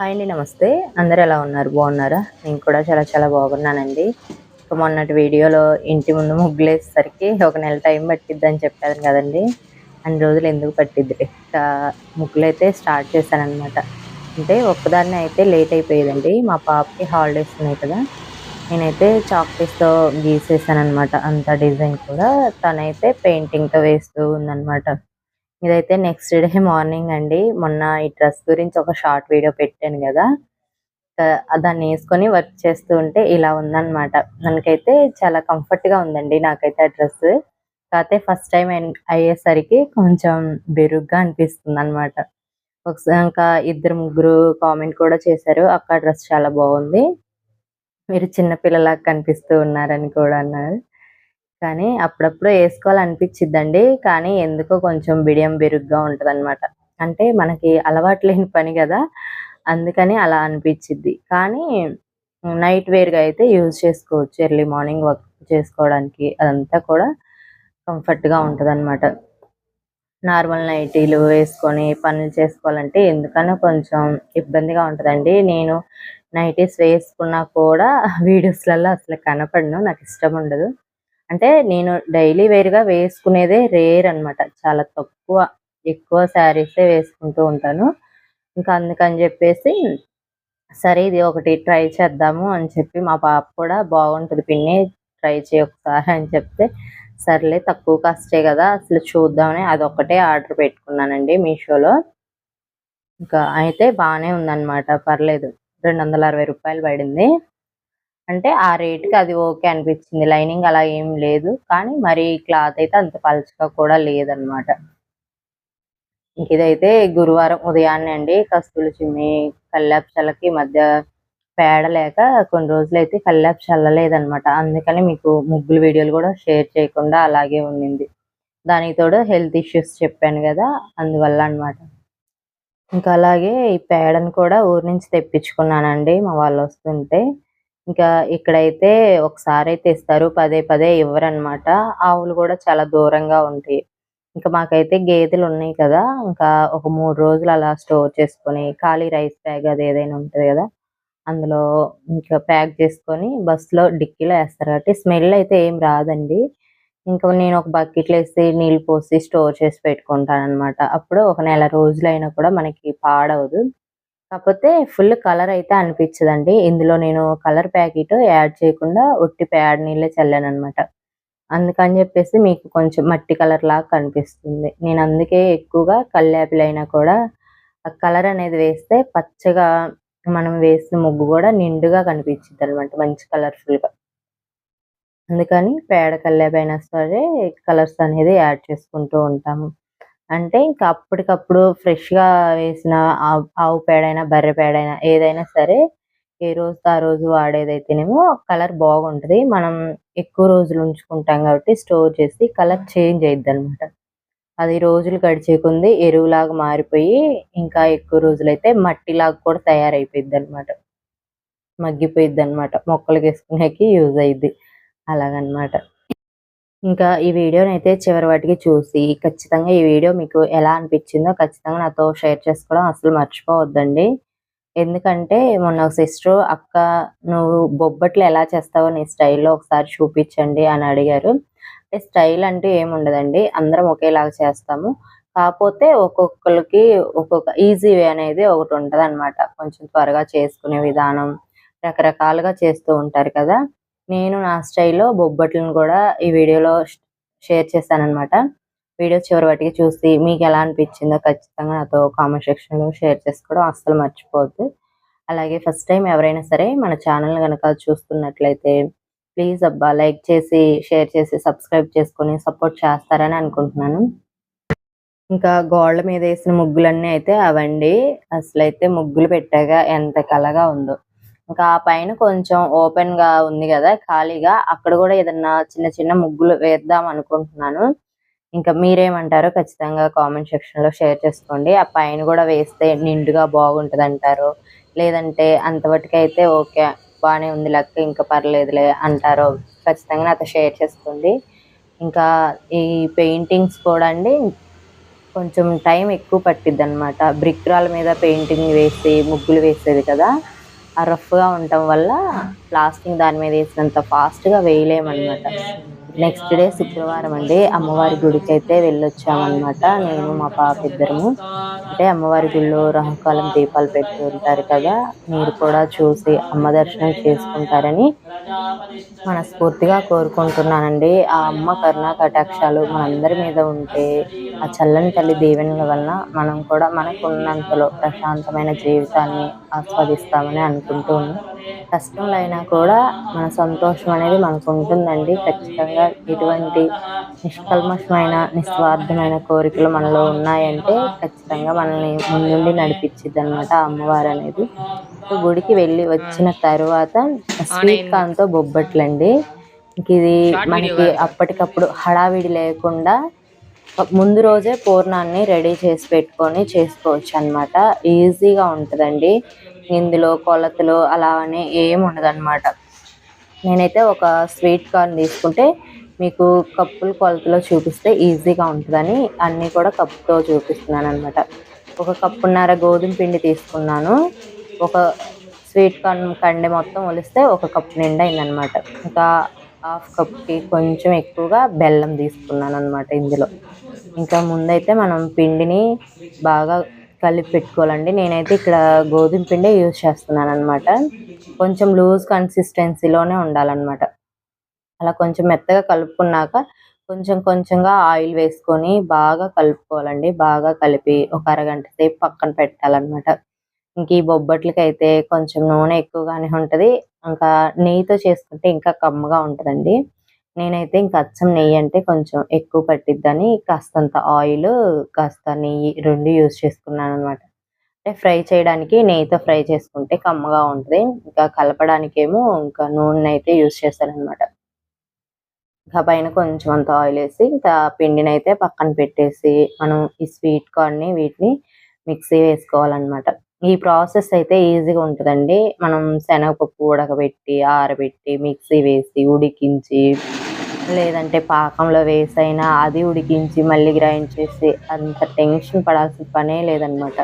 Hi అండి నమస్తే. అందరు ఎలా ఉన్నారు? బాగున్నారా? నేను కూడా చాలా చాలా బాగున్నానండి. ఇక మొన్నటి వీడియోలో ఇంటి ముందు ముగ్గులు వేసేసరికి ఒక నెల టైం పట్టిద్ది అని చెప్పాను కదండి. అన్ని రోజులు ఎందుకు పట్టిద్ది? ఇక ముగ్గులు అయితే స్టార్ట్ చేశానమాట అంటే ఒక్కదాన్ని అయితే లేట్ అయిపోయేదండి. మా పాపకి హాలిడేస్ ఉన్నాయి కదా. నేనైతే చాక్ గీసేసానమాట అంత డిజైన్ కూడా. తనైతే పెయింటింగ్తో వేస్తూ ఉందన్నమాట. ఇదైతే నెక్స్ట్ డే మార్నింగ్ అండి. మొన్న ఈ డ్రెస్ గురించి ఒక షార్ట్ వీడియో పెట్టాను కదా. దాన్ని వేసుకొని వర్క్ చేస్తూ ఉంటే ఇలా ఉందన్నమాట. మనకైతే చాలా కంఫర్ట్గా ఉందండి నాకైతే ఆ డ్రెస్ కాకపోతే ఫస్ట్ టైం అయ్యేసరికి కొంచెం బెరుగ్గా అనిపిస్తుంది అనమాట ఒకసారి ఇంకా ఇద్దరు ముగ్గురు కామెంట్ కూడా చేశారు. అక్క డ్రెస్ చాలా బాగుంది. మీరు చిన్నపిల్లలాగా కనిపిస్తూ ఉన్నారని కూడా అన్నారు. కానీ అప్పుడప్పుడు వేసుకోవాలనిపించిద్దండి. కానీ ఎందుకో కొంచెం బిడియం బెరుగ్గా ఉంటుంది అనమాట అంటే మనకి అలవాటు లేని పని కదా. అందుకని అలా అనిపించిద్ది. కానీ నైట్ వేర్గా అయితే యూజ్ చేసుకోవచ్చు. ఎర్లీ మార్నింగ్ వర్క్ చేసుకోవడానికి అదంతా కూడా కంఫర్ట్గా ఉంటుంది అనమాట నార్మల్ నైటీలు వేసుకొని పనులు చేసుకోవాలంటే ఎందుకనో కొంచెం ఇబ్బందిగా ఉంటుందండి. నేను నైటీస్ వేసుకున్నా కూడా వీడియోస్లలో అసలు కనపడను. నాకు ఇష్టం ఉండదు. అంటే నేను డైలీ వేర్గా వేసుకునేదే రేర్ అనమాట చాలా తక్కువ ఎక్కువ శారీసే వేసుకుంటూ ఉంటాను. ఇంకా అందుకని చెప్పేసి సరే ఇది ఒకటి ట్రై చేద్దాము అని చెప్పి మా పాప కూడా బాగుంటుంది పిన్ని ట్రై చేయి ఒకసారి అని చెప్తే సర్లే తక్కువ కాస్టే కదా అసలు చూద్దామని అదొక్కటే ఆర్డర్ పెట్టుకున్నానండి మీషోలో. ఇంకా అయితే బాగానే ఉందన్నమాట పర్లేదు. రెండు వందల అరవై రూపాయలు పడింది. అంటే ఆ రేట్కి అది ఓకే అనిపించింది. లైనింగ్ అలా ఏం లేదు. కానీ మరి క్లాత్ అయితే అంత పలుచగా కూడా లేదనమాట ఇదైతే గురువారం ఉదయాన్నే అండి. కస్తులు చిమ్మి కల్లాప్చలకి మధ్య పేడ లేక కొన్ని రోజులు అయితే కల్లాప్ చల్లలేదనమాట అందుకని మీకు ముగ్గులు వీడియోలు కూడా షేర్ చేయకుండా అలాగే ఉండింది. దానికి తోడు హెల్త్ ఇష్యూస్ చెప్పాను కదా అందువల్ల అనమాట ఇంకా అలాగే ఈ పేడను కూడా ఊరి నుంచి తెప్పించుకున్నానండి. మా వాళ్ళు వస్తుంటే ఇంకా ఇక్కడైతే ఒకసారి అయితే ఇస్తారు పదే పదే ఇవ్వరనమాట ఆవులు కూడా చాలా దూరంగా ఉంటాయి. ఇంకా మాకైతే గేదెలు ఉన్నాయి కదా ఇంకా ఒక మూడు రోజులు అలా స్టోర్ చేసుకొని ఖాళీ రైస్ బ్యాగ్ అది ఏదైనా ఉంటుంది కదా అందులో ఇంకా ప్యాక్ చేసుకొని బస్సులో డిక్కీలో వేస్తారు. కాబట్టి స్మెల్ అయితే ఏం రాదండి. ఇంకా నేను ఒక బకెట్లో వేసి నీళ్ళు పోసి స్టోర్ చేసి పెట్టుకుంటాను అనమాట అప్పుడు ఒక నెల రోజులైనా కూడా మనకి పాడవదు. కాకపోతే ఫుల్ కలర్ అయితే అనిపించదండి. ఇందులో నేను కలర్ ప్యాకెట్ యాడ్ చేయకుండా ఒట్టి ప్యాడ్ నీళ్ళే చల్లాను అనమాట అందుకని చెప్పేసి మీకు కొంచెం మట్టి కలర్ లాగా కనిపిస్తుంది. నేను అందుకే ఎక్కువగా కల్లాపిల్ అయినా కూడా ఆ కలర్ అనేది వేస్తే పచ్చగా మనం వేసిన ముగ్గు కూడా నిండుగా కనిపించింది అనమాట మంచి కలర్ఫుల్గా. అందుకని పేడ కల్లాపైనా సరే కలర్స్ అనేది యాడ్ చేసుకుంటూ ఉంటాము. అంటే ఇంకా అప్పటికప్పుడు ఫ్రెష్‌గా వేసిన ఆవు ఆవు పేడైనా, బర్రె పేడైనా ఏదైనా సరే ఏ రోజు ఆ రోజు వాడేదైతేనేమో కలర్ బాగుంటది. మనం ఎక్కువ రోజులు ఉంచుకుంటాం కాబట్టి స్టోర్ చేసి కలర్ చేంజ్ అయిద్దనమాట. అది రోజులు గడిచే కొంది ఎరువులాగా మారిపోయి ఇంకా ఎక్కువ రోజులైతే మట్టిలాగా కూడా తయారైపోయిద్దనమాట. మగ్గిపోయిద్దనమాట. మొక్కలకేసుకునేకి యూజ్ అయ్యిద్ది. అలాగనమాట. ఇంకా ఈ వీడియోనైతే చివరి వాటికి చూసి ఖచ్చితంగా ఈ వీడియో మీకు ఎలా అనిపించిందో ఖచ్చితంగా నాతో షేర్ చేసుకోవడం అసలు మర్చిపోవద్దండి. ఎందుకంటే మొన్న ఒక సిస్టర్ అక్క నువ్వు బొబ్బట్లు ఎలా చేస్తావో నీ స్టైల్లో ఒకసారి చూపించండి అని అడిగారు. అంటే స్టైల్ అంటూ ఏముండదండి అందరం ఒకేలాగా చేస్తాము. కాకపోతే ఒక్కొక్కరికి ఒక్కొక్క ఈజీ వే అనేది ఒకటి ఉంటుంది కొంచెం త్వరగా చేసుకునే విధానం రకరకాలుగా చేస్తూ ఉంటారు కదా. నేను నా స్టైల్లో బొబ్బట్లను కూడా ఈ వీడియోలో షేర్ చేశానమాట వీడియో చివరి వాటికి చూసి మీకు ఎలా అనిపించిందో ఖచ్చితంగా నాతో కామెంట్ సెక్షన్లో షేర్ చేసుకోవడం అస్సలు మర్చిపోవద్దు. అలాగే ఫస్ట్ టైం ఎవరైనా సరే మన ఛానల్ కనుక చూస్తున్నట్లయితే ప్లీజ్ అబ్బా లైక్ చేసి షేర్ చేసి సబ్స్క్రైబ్ చేసుకొని సపోర్ట్ చేస్తారని అనుకుంటున్నాను. ఇంకా గోడల మీద వేసిన ముగ్గులన్నీ అయితే అవండి. అసలు అయితే ముగ్గులు పెట్టాక ఎంత కలగా ఉందో. ఇంకా ఆ పైన కొంచెం ఓపెన్గా ఉంది కదా ఖాళీగా. అక్కడ కూడా ఏదన్నా చిన్న చిన్న ముగ్గులు వేద్దాం అనుకుంటున్నాను. ఇంకా మీరేమంటారో ఖచ్చితంగా కామెంట్ సెక్షన్లో షేర్ చేసుకోండి. ఆ పైన కూడా వేస్తే నిండుగా బాగుంటుంది అంటారు లేదంటే అంతవరకైతే ఓకే బాగానే ఉంది లెక్క ఇంకా పర్లేదులే అంటారో ఖచ్చితంగా నాతో షేర్ చేసుకోండి. ఇంకా ఈ పెయింటింగ్స్ కూడా అండి కొంచెం టైం ఎక్కువ పట్టిద్ది అనమాట బ్రిక్ రాళ్ళ మీద పెయింటింగ్ వేసి ముగ్గులు వేసేది కదా. రఫ్గా ఉండటం వల్ల ప్లాస్టింగ్ దాని మీద వేసినంత ఫాస్ట్గా వేయలేమన్నమాట. నెక్స్ట్ డే శుక్రవారం అండి. అమ్మవారి గుడికి అయితే వెళ్ళొచ్చామన్నమాట. నేను మా పాప ఇద్దరము. అంటే అమ్మవారి గుడిలో రాహుకాలం దీపాలు పెట్టి ఉంటారు కదా మీరు కూడా చూసి అమ్మ దర్శనం చేసుకుంటారని మనస్ఫూర్తిగా కోరుకుంటున్నానండి. ఆ అమ్మ కరుణా కటాక్షాలు మనందరి మీద ఉంటే ఆ చల్లని తల్లి దీవెనల వలన మనం కూడా మనకున్నంతలో ప్రశాంతమైన జీవితాన్ని ఆస్వాదిస్తామని అనుకుంటూ ఉన్నాం. కష్టంలో అయినా కూడా మన సంతోషం అనేది మనకు ఉంటుందండి. ఖచ్చితంగా ఎటువంటి నిష్కల్మషమైన నిస్వార్థమైన కోరికలు మనలో ఉన్నాయంటే ఖచ్చితంగా మనల్ని ముందుండి నడిపించిద్ది అనమాట అమ్మవారు అనేది. గుడికి వెళ్ళి వచ్చిన తర్వాత స్వీట్ కాన్తో బొబ్బట్లండి ఇది మనకి అప్పటికప్పుడు హడావిడి లేకుండా ముందు రోజే పూర్ణాన్ని రెడీ చేసి పెట్టుకొని చేసుకోవచ్చు అన్నమాట ఈజీగా ఉంటుందండి. ఇందులో కొలతలు అలా అని ఏమి ఉండదన్నమాట. నేనైతే ఒక స్వీట్ కార్న్ తీసుకుంటే మీకు కప్పులు కొలతలో చూపిస్తే ఈజీగా ఉంటుందని అన్నీ కూడా కప్పుతో చూపిస్తున్నాను అనమాట ఒక కప్పున్నర గోధుమ పిండి తీసుకున్నాను. ఒక స్వీట్ కార్న్ కండి మొత్తం ఒలిస్తే ఒక కప్ నిండా అయిందనమాట ఇంకా హాఫ్ కప్కి కొంచెం ఎక్కువగా బెల్లం తీసుకున్నాను అనమాట ఇందులో. ఇంకా ముందైతే మనం పిండిని బాగా కలిపి పెట్టుకోవాలండి. నేనైతే ఇక్కడ గోధుమ పిండే యూజ్ చేస్తున్నాను అనమాట కొంచెం లూజ్ కన్సిస్టెన్సీలోనే ఉండాలన్నమాట. అలా కొంచెం మెత్తగా కలుపుకున్నాక కొంచెం కొంచెంగా ఆయిల్ వేసుకొని బాగా కలుపుకోవాలండి. బాగా కలిపి ఒక అరగంట సేపు పక్కన పెట్టాలన్నమాట. ఇంక ఈ బొబ్బట్లకి అయితే కొంచెం నూనె ఎక్కువగానే ఉంటుంది. ఇంకా నెయ్యితో చేసుకుంటే ఇంకా కమ్మగా ఉంటుందండి. నేనైతే ఇంకా అచ్చం నెయ్యి అంటే కొంచెం ఎక్కువ పట్టిద్దని కాస్తంత ఆయిల్ కాస్త నెయ్యి రెండు యూజ్ చేసుకున్నాను అనమాట అంటే ఫ్రై చేయడానికి నెయ్యితో ఫ్రై చేసుకుంటే కమ్మగా ఉంటుంది. ఇంకా కలపడానికేమో ఇంకా నూనె అయితే యూజ్ చేస్తానమాట ఇంకా పైన కొంచెం అంత ఆయిల్ వేసి ఇంకా పిండిని అయితే పక్కన పెట్టేసి మనం ఈ స్వీట్ కార్న్ని వీటిని మిక్సీ వేసుకోవాలన్నమాట. ఈ ప్రాసెస్ అయితే ఈజీగా ఉంటుందండి. మనం శనగపప్పు ఉడకబెట్టి ఆరబెట్టి మిక్సీ వేసి ఉడికించి లేదంటే పాకంలో వేసైనా అది ఉడికించి మళ్ళీ గ్రైండ్ చేసి అంత టెన్షన్ పడాల్సిన పనే లేదనమాట.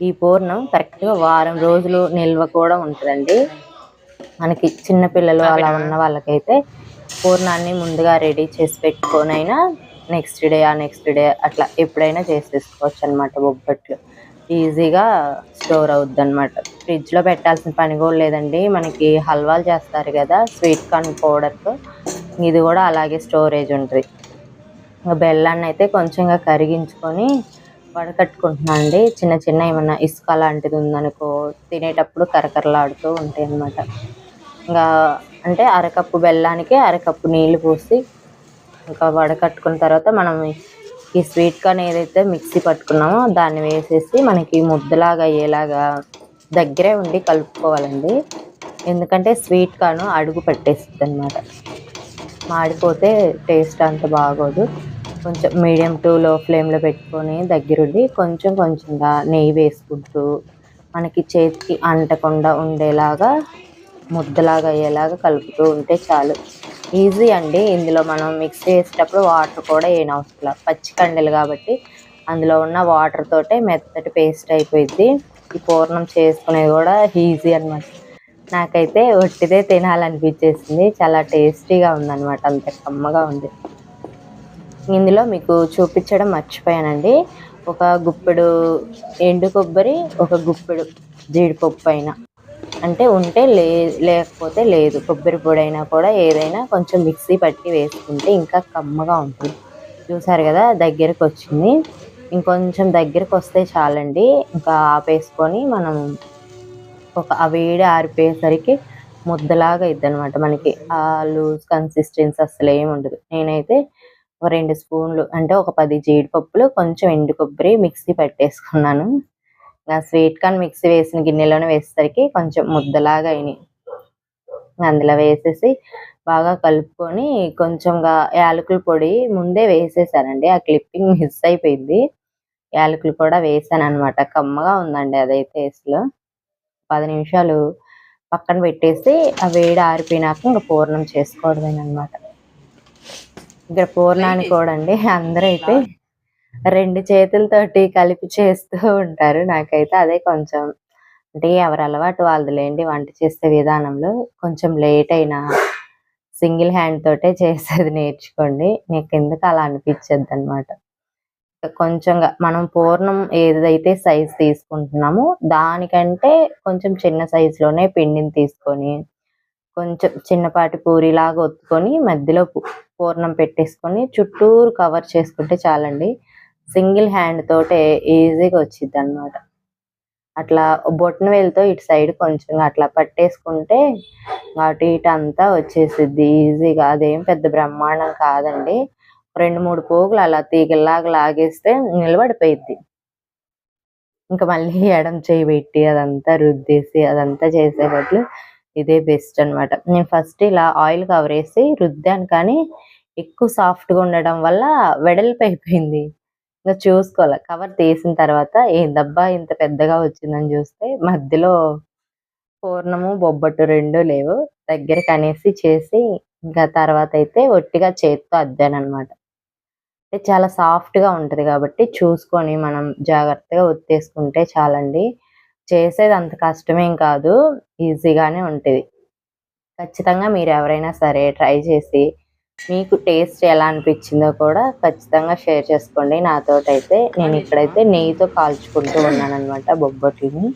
ఈ పూర్ణం కరెక్ట్గా వారం రోజులు నిల్వ కూడా ఉంటుందండి. మనకి చిన్నపిల్లలు అలా ఉన్న వాళ్ళకైతే పూర్ణాన్ని ముందుగా రెడీ చేసి పెట్టుకొనైనా నెక్స్ట్ డే ఆ నెక్స్ట్ డే అట్లా ఎప్పుడైనా చేసేసుకోవచ్చు అనమాట బొబ్బట్లు. ఈజీగా స్టోర్ అవుద్ది అనమాట ఫ్రిడ్జ్లో పెట్టాల్సిన పని కూడా లేదండి. మనకి హల్వాలు చేస్తారు కదా స్వీట్ కార్న్ పౌడర్తో. ఇది కూడా అలాగే స్టోరేజ్ ఉంటుంది. బెల్లాన్ని అయితే కొంచెంగా కరిగించుకొని వడకట్టుకుంటున్నాను అండి. చిన్న చిన్న ఏమన్నా ఇసుక లాంటిది ఉందనుకో తినేటప్పుడు కరకరలాడుతూ ఉంటాయి అన్నమాట ఇంకా అంటే అరకప్పు బెల్లానికి అరకప్పు నీళ్ళు పోసి ఇంకా వడకట్టుకున్న తర్వాత మనం ఈ స్వీట్ కార్న్ ఏదైతే మిక్సీ పట్టుకున్నామో దాన్ని వేసేసి మనకి ముద్దలాగా అయ్యేలాగా దగ్గరే ఉండి కలుపుకోవాలండి. ఎందుకంటే స్వీట్ కార్న్ అడుగు పట్టేస్తుంది అనమాట మాడిపోతే టేస్ట్ అంత బాగోదు. కొంచెం మీడియం టు లో ఫ్లేమ్లో పెట్టుకొని దగ్గరుండి కొంచెం కొంచెంగా నెయ్యి వేసుకుంటూ మనకి చేతికి అంటకుండా ఉండేలాగా ముద్దలాగా అయ్యేలాగా కలుపుతూ ఉంటే చాలు. ఈజీ అండి. ఇందులో మనం మిక్స్ చేసేటప్పుడు వాటర్ కూడా ఏం అవసరం పచ్చి కండలు కాబట్టి అందులో ఉన్న వాటర్ తోటే మెత్తటి పేస్ట్ అయిపోయింది ఈ పూర్ణం చేసుకునేది కూడా ఈజీ అనమాట నాకైతే ఒట్టిదే తినాలనిపించేసింది. చాలా టేస్టీగా ఉందన్నమాట. అంత కమ్మగా ఉంది. ఇందులో మీకు చూపించడం మర్చిపోయానండి. ఒక గుప్పెడు ఎండు కొబ్బరి ఒక గుప్పెడు జీడిపప్పు అయినా. అంటే ఉంటే లే లేకపోతే లేదు. కొబ్బరి పొడి అయినా కూడా ఏదైనా కొంచెం మిక్సీ పట్టి వేసుకుంటే ఇంకా కమ్మగా ఉంటుంది. చూసారు కదా దగ్గరకు వచ్చింది. ఇంకొంచెం దగ్గరకు వస్తే చాలండి. ఇంకా ఆపేసుకొని మనం ఒక ఆ వేడి ఆరిపోయేసరికి ముద్దలాగా ఇద్దనమాట మనకి. ఆ లూజ్ కన్సిస్టెన్సీ అసలు ఏమి ఉండదు. నేనైతే ఒక రెండు స్పూన్లు అంటే ఒక పది జీడిపప్పులు కొంచెం ఎండు కొబ్బరి మిక్సీ పెట్టేసుకున్నాను. స్వీట్ కార్న్ మిక్సీ వేసిన గిన్నెలోనే వేసేసరికి కొంచెం ముద్దలాగా అయినాయి. అందులో వేసేసి బాగా కలుపుకొని కొంచెంగా యాలకుల పొడి ముందే వేసేసానండి. ఆ క్లిప్పింగ్ మిస్ అయిపోయింది. యాలకులు కూడా వేసాను అనమాట కమ్మగా ఉందండి అదైతే అసలు పది నిమిషాలు పక్కన పెట్టేసి ఆ వేడి ఆరిపోయినాక ఇంకా పూర్ణం చేసుకోవడమేనమాట ఇక్కడ పూర్ణానికి కూడా అండి అందరూ అయితే రెండు చేతులతోటి కలిపి చేస్తూ ఉంటారు. నాకైతే అదే కొంచెం అంటే ఎవరి అలవాటు వాళ్ళదిలేండి వంట చేసే విధానంలో. కొంచెం లేట్ అయినా సింగిల్ హ్యాండ్ తోటే చేసేది నేర్చుకోండి. నీకు ఎందుకు అలా అనిపిచ్చద్దనమాట. కొంచెంగా మనం పూర్ణం ఏదైతే సైజ్ తీసుకుంటున్నామో దానికంటే కొంచెం చిన్న సైజులోనే పిండిని తీసుకొని కొంచెం చిన్నపాటి పూరిలాగా ఒత్తుకొని మధ్యలో పూర్ణం పెట్టేసుకొని చుట్టూరు కవర్ చేసుకుంటే చాలండి. సింగిల్ హ్యాండ్ తోటే ఈజీగా వచ్చిద్దనమాట. అట్లా బొటనవేలుతో ఇటు సైడ్ కొంచెం అట్లా పట్టేసుకుంటే అటు ఇటు అంతా వచ్చేసిద్ది ఈజీగా. అదేం పెద్ద బ్రహ్మాండం కాదండి. 2, 3 పోగులు అలా తీగల్లాగా లాగేస్తే నిలబడిపోయిద్ది. ఇంకా మళ్ళీ ఎడమ చేయి పెట్టి అదంతా రుద్దేసి అదంతా చేసే బదులు ఇదే బెస్ట్ అనమాట. నేను ఫస్ట్ ఇలా ఆయిల్ కవర్ వేసి రుద్దాను కానీ ఎక్కువ సాఫ్ట్‌గా ఉండడం వల్ల వెడల్పు అయిపోయింది ఇంకా చూసుకోవాలి కవర్ తీసిన తర్వాత ఏందబ్బా! ఇంత పెద్దగా వచ్చిందని చూస్తే మధ్యలో పూర్ణము, బొబ్బట్టు రెండు లేవు. దగ్గరకనేసి చేసి ఇంకా తర్వాత అయితే ఒట్టిగా చేత్తో అద్దానమాట అంటే చాలా సాఫ్ట్‌గా ఉంటది కాబట్టి చూసుకొని మనం జాగ్రత్తగా ఒత్తేసుకుంటే చాలండి. చేసేది అంత కష్టమేం కాదు. ఈజీగానే ఉంటది. ఖచ్చితంగా మీరు ఎవరైనా సరే ట్రై చేసి మీకు టేస్ట్ ఎలా అనిపించిందో కూడా ఖచ్చితంగా షేర్ చేసుకోండి నాతోటైతే. నేనిక్కడైతే నెయ్యితో కాల్చుకుంటూ ఉన్నానమాట బొబ్బట్లని.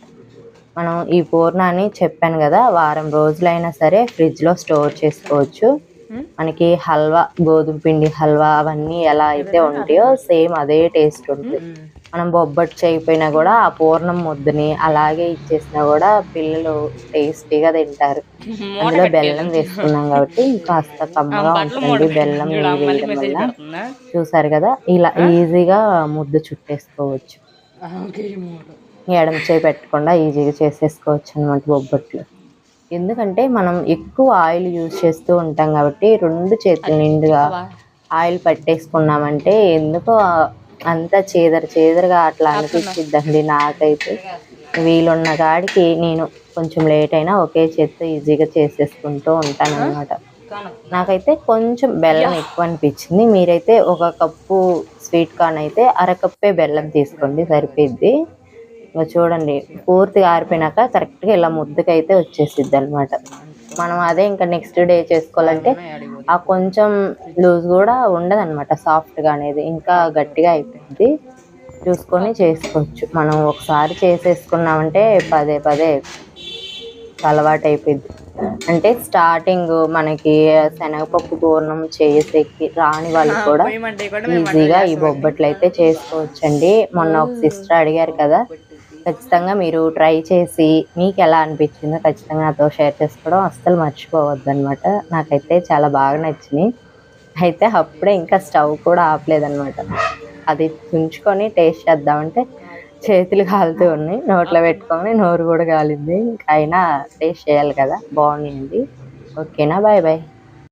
మనం ఈ పూర్ణాన్ని చెప్పాను కదా వారం రోజులైనా సరే ఫ్రిడ్జ్‌లో స్టోర్ చేసుకోవచ్చు. మనకి హల్వా, గోధుమ పిండి హల్వా అవన్నీ ఎలా అయితే ఉంటాయో సేమ్ అదే టేస్ట్ ఉంటది. మనం బొబ్బట్టు చేయకపోయినా గూడా ఆ పూర్ణం ముద్దని అలాగే ఇచ్చేసినా గూడా పిల్లలు టేస్టీగా తింటారు. అందులో బెల్లం వేసుకున్నాం కాబట్టి కాస్త కమ్మగా ఉంటదండి బెల్లం, వేయడం వల్ల. చూసారు గదా! ఇలా ఈజీగా ముద్ద చుట్టేసుకోవచ్చు. ఎడమ చేయి పెట్టకుండా ఈజీగా చేసేసుకోవచ్చనమాట బొబ్బట్లు. ఎందుకంటే మనం ఎక్కువ ఆయిల్ యూజ్ చేస్తూ ఉంటాం కాబట్టి 2 చేతులు నిండుగా ఆయిల్ పట్టేసుకున్నామంటే ఎందుకో అంతా చీదర చీదరగా అట్లా అనిపిచ్చిద్దండి నాకైతే. వీలున్న కాడికి నేను కొంచెం లేట్ అయినా ఒకే చేత్తో ఈజీగా చేసేసుకుంటూ ఉంటాననమాట. నాకైతే కొంచెం బెల్లం ఎక్కువ అనిపిచ్చింది. మీరైతే ఒక కప్పు స్వీట్ కార్న్ అయితే అర కప్పే బెల్లం తీసుకోండి సరిపోయిద్ది. చూడండి పూర్తిగా ఆరిపోయినాక కరెక్ట్‌గా ఇలా ముద్దకైతే వచ్చేసిద్దనమాట. మనం అదే ఇంకా నెక్స్ట్ డే చేసుకోవాలంటే ఆ కొంచెం లూజ్ గూడా ఉండదనమాట సాఫ్ట్‌గా అనేది. ఇంకా గట్టిగా అయిపోద్ది. చూసుకొని చేసుకోవచ్చు. మనం ఒకసారి చేసేసుకున్నామంటే పదే పదే అలవాటయిపోయిద్ది. అంటే స్టార్టింగ్ మనకి శనగపప్పు పూర్ణం చేసేకి రాని వాళ్ళు కూడా ఈజీగా ఈ బొబ్బట్లయితే చేసుకోవచ్చండి. మొన్న ఒక సిస్టర్ అడిగారు కదా! ఖచ్చితంగా మీరు ట్రై చేసి మీకు ఎలా అనిపించిందో ఖచ్చితంగా నాతో షేర్ చేసుకోవడం అస్సలు మర్చిపోవద్దనమాట. నాకైతే చాలా బాగా నచ్చింది అయితే అప్పుడే ఇంకా స్టవ్ కూడా ఆపలేదనమాట. అది ఉంచుకొని టేస్ట్ చేద్దామంటే చేతులు కాలుతూ ఉన్నాయి. నోట్లో పెట్టుకొని నోరు కూడా కాలింది. అయినా టేస్ట్ చేయాలి కదా! బాగుంది ఓకేనా? Bye bye.